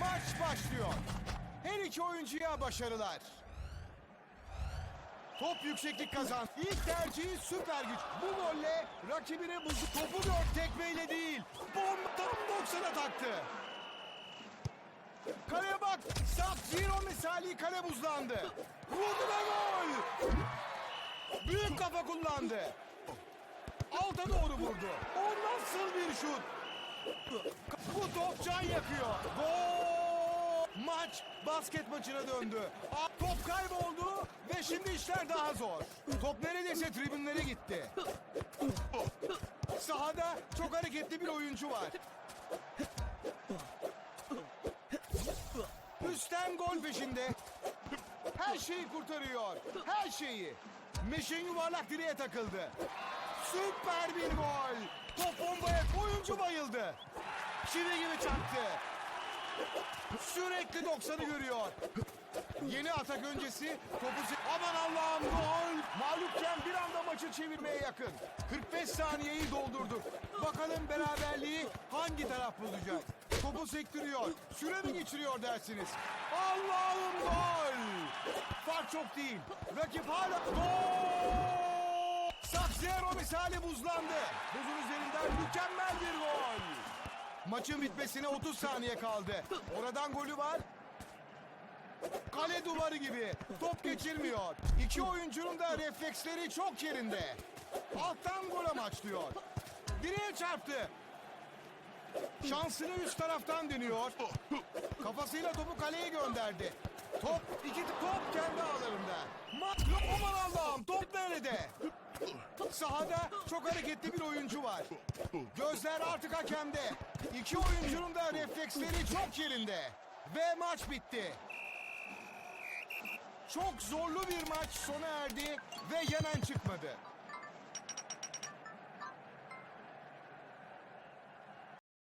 Maç başlıyor. Her iki oyuncuya başarılar. Top yükseklik kazan. İlk tercihi süper güç. Bu golle rakibine buzu topu dört tekmeyle değil. Bomba tam 90'a taktı. Kaleye bak. Sub-Zero misali kale buzlandı. Vurdu ve gol. Büyük kafa kullandı. Alta doğru vurdu. O nasıl bir şut? Bu top can yakıyor. Gol! Maç basket maçına döndü. Top kayboldu ve şimdi işler daha zor. Top neredeyse tribünlere gitti. Sahada çok hareketli bir oyuncu var. Üstten gol peşinde. Her şeyi kurtarıyor. Her şeyi. Meşin yuvarlak direğe takıldı. Süper bir gol. Top bombaya oyuncu bayıldı. Çivi gibi çaktı. Sürekli 90'ı görüyor. Yeni atak öncesi topu... Aman Allah'ım gol! Mağlupken bir anda maçı çevirmeye yakın. 45 saniyeyi doldurduk. Bakalım beraberliği hangi taraf bulacak? Topu sektiriyor. Süre mi geçiriyor dersiniz? Allah'ım gol! Fark çok değil. Rakip hala... Gol! Sub-Zero misali buzlandı. Buzun üzerinden mükemmel. Maçın bitmesine 30 saniye kaldı. Oradan golü var. Kale duvarı gibi. Top geçirmiyor. İki oyuncunun da refleksleri çok yerinde. Alttan gol amaçlıyor. Direğe çarptı. Şansını üst taraftan deniyor. Kafasıyla topu kaleye gönderdi. Top iki top kendi ağlarında. Ma aman Allah'ım top nerede? Sahada çok hareketli bir oyuncu var. Gözler artık hakemde. İki oyuncunun da refleksleri çok yerinde. Ve maç bitti. Çok zorlu bir maç sona erdi ve yenen çıkmadı.